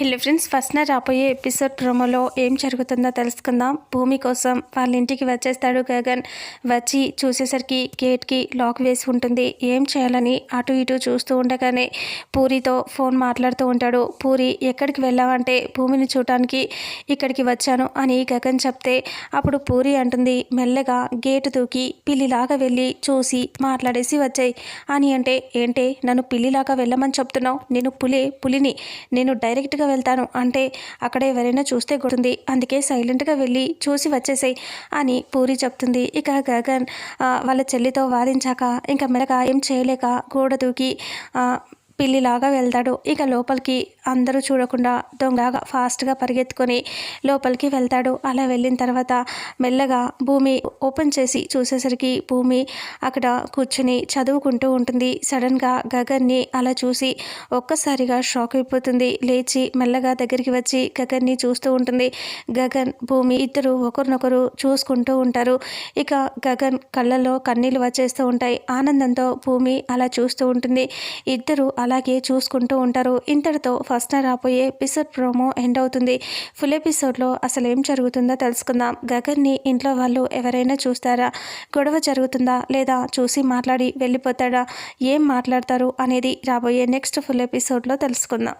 Hello friends first నా రాబోయే episode ప్రోమోలో ఏం జరుగుతుందో తెలుసుకుందాం. భూమి కోసం వాళ్ళ ఇంటికి వచ్చేస్తాడు గగన్. వచ్చి చూసేసరికి గేట్కి లాక్ వేసి ఉంటుంది. ఏం చేయాలని అటు ఇటు చూస్తూ ఉండగానే పూరితో ఫోన్ మాట్లాడుతూ ఉంటాడు. పూరి ఎక్కడికి వెళ్ళావంటే భూమిని చూడటానికి ఇక్కడికి వచ్చాను అని గగన్ చెప్తే అప్పుడు పూరి అంటుంది మెల్లగా గేటు దూకి పిల్లిలాగా వెళ్ళి చూసి మాట్లాడేసి వచ్చాయి. అని అంటే ఏంటే నన్ను పిల్లిలాగా వెళ్ళమని చెప్తున్నావు? నేను పులి పులిని నేను డైరెక్ట్గా వెళ్తాను. అంటే అక్కడ ఎవరైనా చూస్తే గుర్తుంది. అందుకే సైలెంట్గా వెళ్ళి చూసి వచ్చేసాయి అని పూరి చెప్తుంది. ఇక గగన్ వాళ్ళ చెల్లితో వాదించాక ఇంకా మెరక ఏం చేయలేక గోడ దూకి పిల్లిలాగా వెళ్తాడు. ఇక లోపలికి అందరూ చూడకుండా దొంగగా ఫాస్ట్గా పరిగెత్తుకొని లోపలికి వెళ్తాడు. అలా వెళ్ళిన తర్వాత మెల్లగా భూమి ఓపెన్ చేసి చూసేసరికి భూమి అక్కడ కూర్చుని చదువుకుంటూ ఉంటుంది. సడన్గా గగన్ని అలా చూసి ఒక్కసారిగా షాక్ అయిపోతుంది. లేచి మెల్లగా దగ్గరికి వచ్చి గగన్ని చూస్తూ ఉంటుంది. గగన్ భూమి ఇద్దరు ఒకరినొకరు చూసుకుంటూ ఉంటారు. ఇక గగన్ కళ్ళలో కన్నీళ్ళు వచ్చేస్తూ ఉంటాయి. ఆనందంతో భూమి అలా చూస్తూ ఉంటుంది. ఇద్దరు అలాగే చూసుకుంటూ ఉంటారు. ఇంతటితో ఫస్ట్ రాబోయే ఎపిసోడ్ ప్రోమో ఎండ్ అవుతుంది. ఫుల్ ఎపిసోడ్లో అసలు ఏం జరుగుతుందో తెలుసుకుందాం. గగన్ని ఇంట్లో వాళ్ళు ఎవరైనా చూస్తారా? గొడవ జరుగుతుందా? లేదా చూసి మాట్లాడి వెళ్ళిపోతాడా? ఏం మాట్లాడతారు? అనేది రాబోయే నెక్స్ట్ ఫుల్ ఎపిసోడ్లో తెలుసుకుందాం.